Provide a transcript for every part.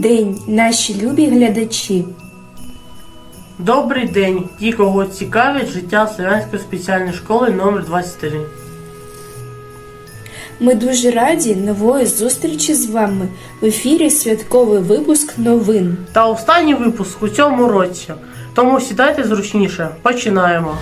день, наші любі глядачі! Добрий день, ті, кого цікавить життя Селянської спеціальної школи номер 23 Ми дуже раді нової зустрічі з вами в ефірі святковий випуск новин. Та останній випуск у цьому році. Тому сідайте зручніше. Починаємо.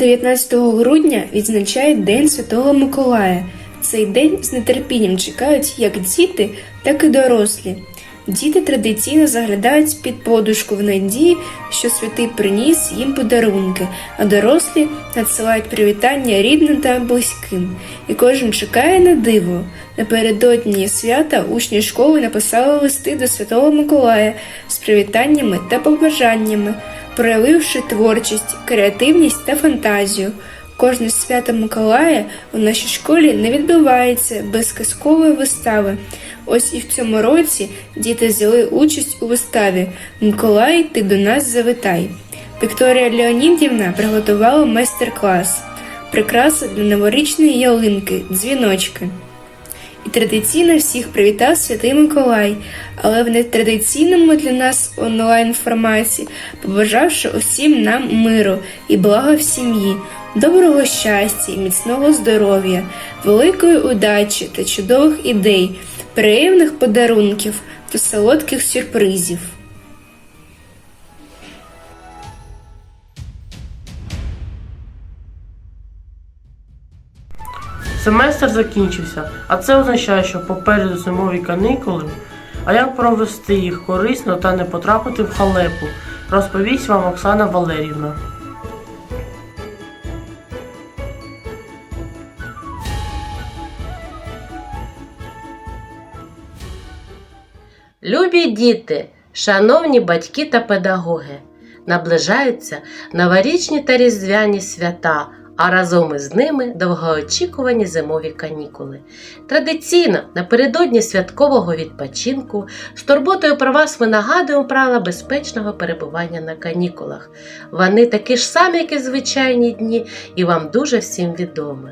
19 грудня відзначають День Святого Миколая. Цей день з нетерпінням чекають як діти, так і дорослі. Діти традиційно заглядають під подушку в надії, що святий приніс їм подарунки, а дорослі надсилають привітання рідним та близьким. І кожен чекає на диво. Напередодні свята учні школи написали листи до Святого Миколая з привітаннями та побажаннями, проявивши творчість, креативність та фантазію. Кожне свято Миколая у нашій школі не відбувається без казкової вистави. Ось і в цьому році діти взяли участь у виставі Миколай, ти до нас завитай. Вікторія Леонідівна приготувала майстер-клас, прикраси для новорічної ялинки, дзвіночки. І традиційно всіх привітав Святий Миколай, але в нетрадиційному для нас онлайн форматі, побажавши усім нам миру і блага в сім'ї, доброго щастя і міцного здоров'я, великої удачі та чудових ідей, приємних подарунків та солодких сюрпризів. Семестр закінчився, а це означає, що попереду зимові канікули. А як провести їх корисно та не потрапити в халепу, розповість вам Оксана Валерівна. Любі діти, шановні батьки та педагоги, наближаються новорічні та різдвяні свята, а разом із ними довгоочікувані зимові канікули. Традиційно напередодні святкового відпочинку з турботою про вас ми нагадуємо правила безпечного перебування на канікулах. Вони такі ж самі, як і звичайні дні, і вам дуже всім відомі.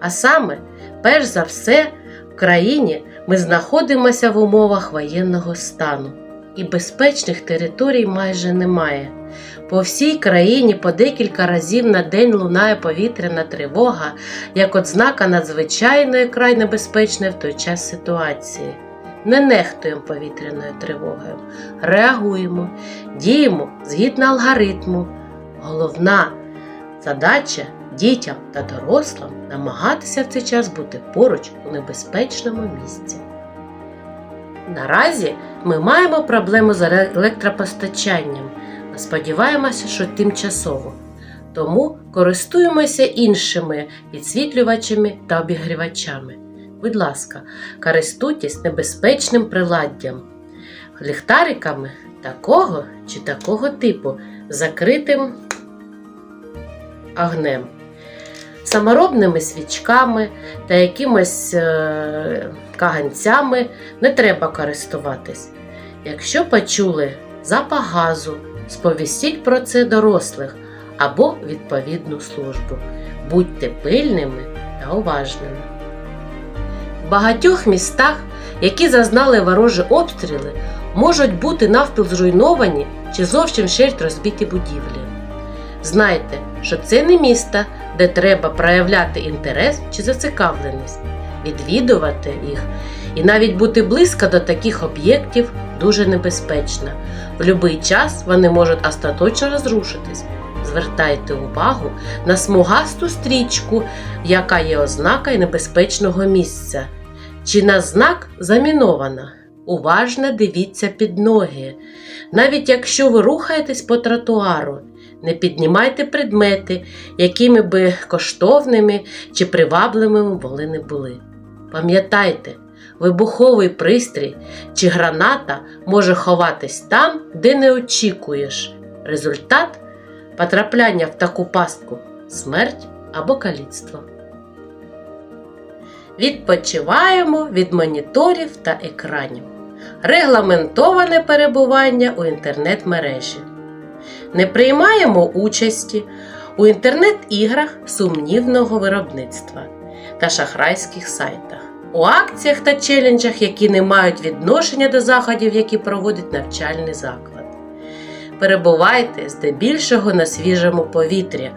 А саме, перш за все, в країні ми знаходимося в умовах воєнного стану, і безпечних територій майже немає. По всій країні по декілька разів на день лунає повітряна тривога, як ознака надзвичайної край небезпечної в той час ситуації. Не нехтуємо повітряною тривогою, реагуємо, діємо згідно алгоритму. Головна задача дітям та дорослим намагатися в цей час бути поруч у небезпечному місці. Наразі ми маємо проблему з електропостачанням. Сподіваємося, що тимчасово. Тому користуємося іншими підсвітлювачами та обігрівачами. Будь ласка, користуйтесь небезпечним приладдям, ліхтариками такого чи такого типу закритим огнем, саморобними свічками та якимось е, каганцями не треба користуватись. Якщо почули запах газу, сповістіть про це дорослих або відповідну службу. Будьте пильними та уважними. В багатьох містах, які зазнали ворожі обстріли, можуть бути навпіл зруйновані чи зовсім щерть розбиті будівлі. Знайте, що це не міста, де треба проявляти інтерес чи зацікавленість, відвідувати їх і навіть бути близько до таких об'єктів дуже небезпечно. В будь-який час вони можуть остаточно розрушитись. Звертайте увагу на смугасту стрічку, яка є ознакою небезпечного місця. Чи на знак замінована? Уважно дивіться під ноги. Навіть якщо ви рухаєтесь по тротуару, не піднімайте предмети, якими би коштовними чи привабливими вони не були. Пам'ятайте, вибуховий пристрій чи граната може ховатись там, де не очікуєш. Результат потрапляння в таку пастку смерть або каліцтво. Відпочиваємо від моніторів та екранів. Регламентоване перебування у інтернет-мережі. Не приймаємо участі у інтернет-іграх сумнівного виробництва та шахрайських сайтах, у акціях та челенджах, які не мають відношення до заходів, які проводить навчальний заклад. Перебувайте здебільшого на свіжому повітрі,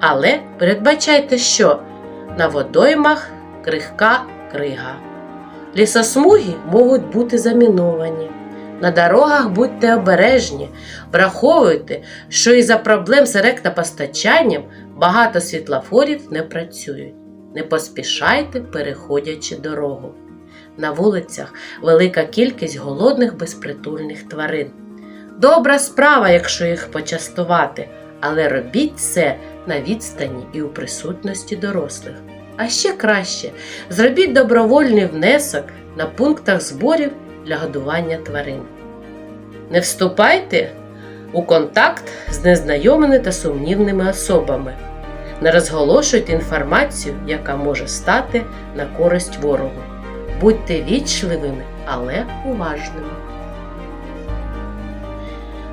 але передбачайте, що на водоймах крихка крига. Лісосмуги можуть бути заміновані. На дорогах будьте обережні, враховуйте, що із-за проблем з електропостачанням багато світлофорів не працюють. Не поспішайте, переходячи дорогу. На вулицях велика кількість голодних безпритульних тварин. Добра справа, якщо їх почастувати, але робіть це на відстані і у присутності дорослих. А ще краще зробіть добровольний внесок на пунктах зборів для годування тварин. Не вступайте у контакт з незнайомими та сумнівними особами. Не розголошуйте інформацію, яка може стати на користь ворогу. Будьте вічливими, але уважними.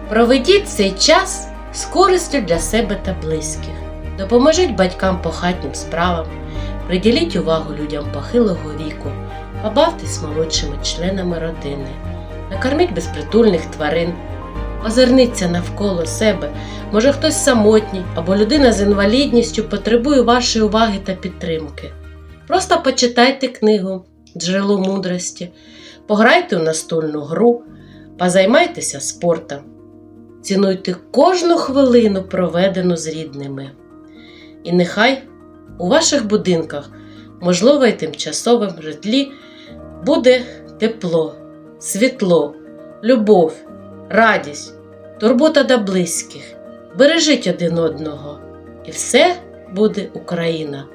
Проведіть цей час з користю для себе та близьких. Допоможіть батькам по хатнім справам, приділіть увагу людям похилого віку, побавтесь молодшими членами родини, накорміть безпритульних тварин, озирніться навколо себе. Може хтось самотній або людина з інвалідністю потребує вашої уваги та підтримки. Просто почитайте книгу Джерело мудрості, пограйте у настольну гру, позаймайтеся спортом. Цінуйте кожну хвилину, проведену з рідними. І нехай у ваших будинках, можливо, й тимчасовим житлі, буде тепло, світло, любов, радість, турбота до близьких. Бережіть один одного, і все буде Україна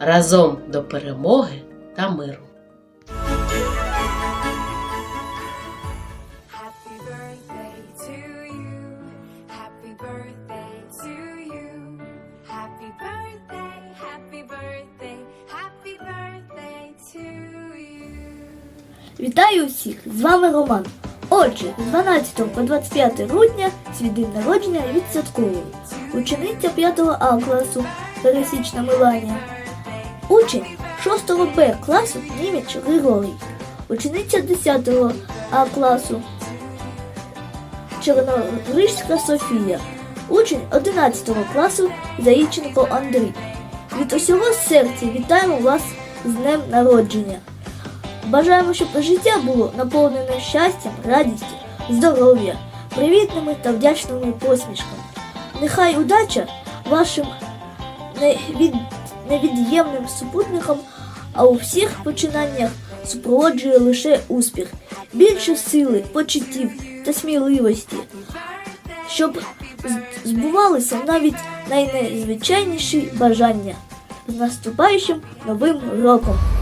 разом до перемоги та миру. Happy birthday to you. Happy birthday. Happy birthday, happy birthday, to you. Вітаю усіх! З вами Роман. Отже, з 12 по 25 грудня свій день народження відсвятковую. Учениця 5 А класу Пересічна Меланія. Учень 6 Б класу Німіч Григорій. Учениця 10 А класу Чорнорижська Софія. Учень 11 класу Заїченко Андрій. Від усього серця вітаємо вас з днем народження. Бажаємо, щоб життя було наповнене щастям, радістю, здоров'я, привітними та вдячними посмішками. Нехай удача вашим невід... невід'ємним супутникам, а у всіх починаннях супроводжує лише успіх, більше сили, почуттів та сміливості, щоб збувалися навіть найнезвичайніші бажання. З наступаючим новим роком!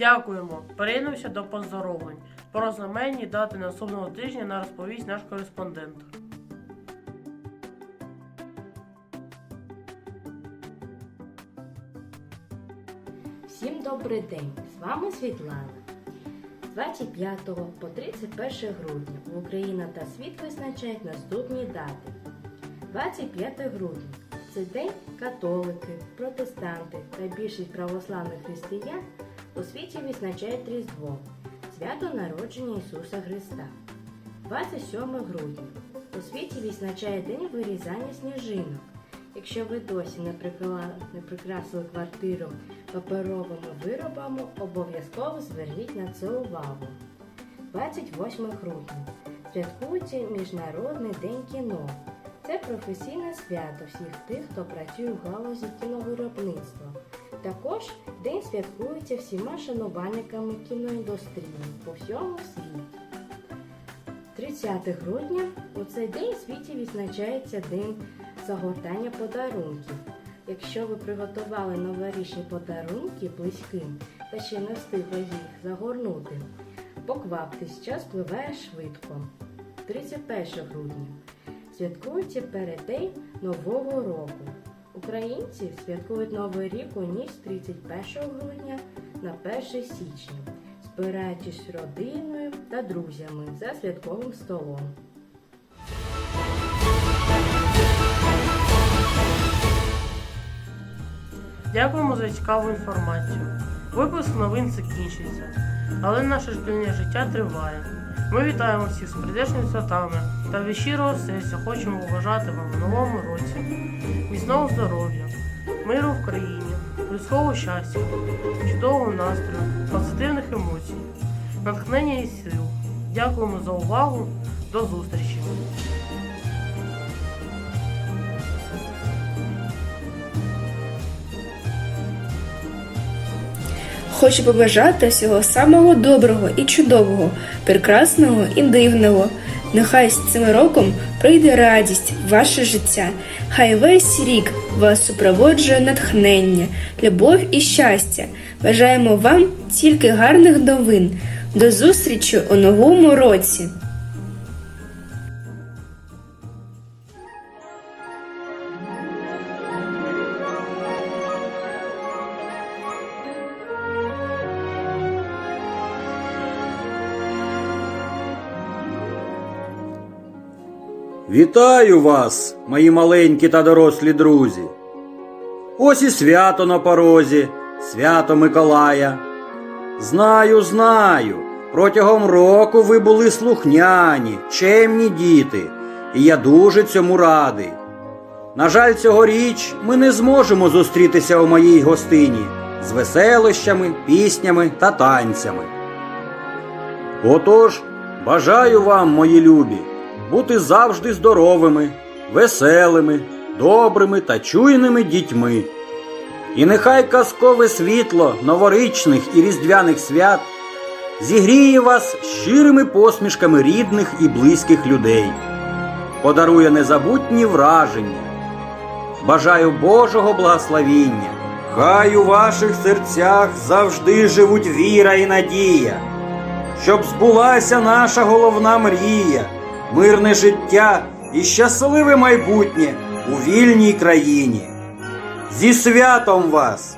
Дякуємо. Перейдемося до поздоровлень. Про знаменні дати наступного тижня на розповість наш кореспондент. Всім добрий день! З вами Світлана. З 25 по 31 грудня Україна та світ визначають наступні дати. 25 грудня це день католики, протестанти та більшість православних християн у світі відзначають Різдво, свято народження Ісуса Христа. 27 грудня у світі відзначає День вирізання сніжинок. Якщо ви досі не, прикла- не прикрасили квартиру паперовими виробами, обов'язково зверніть на це увагу. 28 грудня святкується Міжнародний день кіно. Це професійне свято всіх тих, хто працює в галузі кіновиробництва. Також день святкується всіма шанувальниками кіноіндустрії по всьому світі. 30 грудня у цей день у світі відзначається День загортання подарунків. Якщо ви приготували новорічні подарунки близьким та ще не встигли їх загорнути, покваптесь, час пливає швидко. 31 грудня святкується переддень Нового року. Українці святкують Новий рік у ніч 31 грудня на 1 січня, збираючись з родиною та друзями за святковим столом. Дякуємо за цікаву інформацію. Випуск новин закінчується, але наше шкільне життя триває. Ми вітаємо всіх з прийдешніми святами та від серця хочемо побажати вам в новому році. Міцного здоров'я, миру в країні, людського щастя, чудового настрою, позитивних емоцій, натхнення і сил. Дякуємо за увагу. До зустрічі! Хочу побажати всього самого доброго і чудового, прекрасного і дивного. Нехай з цим роком прийде радість в ваше життя. Хай весь рік вас супроводжує натхнення, любов і щастя. Бажаємо вам тільки гарних новин. До зустрічі у новому році! Вітаю вас, мої маленькі та дорослі друзі. Ось і свято на порозі, свято Миколая. Знаю, знаю, протягом року ви були слухняні, чемні діти, і я дуже цьому радий. На жаль, цьогоріч ми не зможемо зустрітися у моїй гостині з веселощами, піснями та танцями. Отож, бажаю вам, мої любі, бути завжди здоровими, веселими, добрими та чуйними дітьми. І нехай казкове світло новорічних і різдвяних свят зігріє вас щирими посмішками рідних і близьких людей, подарує незабутні враження. Бажаю Божого благословіння. Хай у ваших серцях завжди живуть віра і надія щоб збулася наша головна мрія, мирне життя і щасливе майбутнє у вільній країні. Зі святом вас!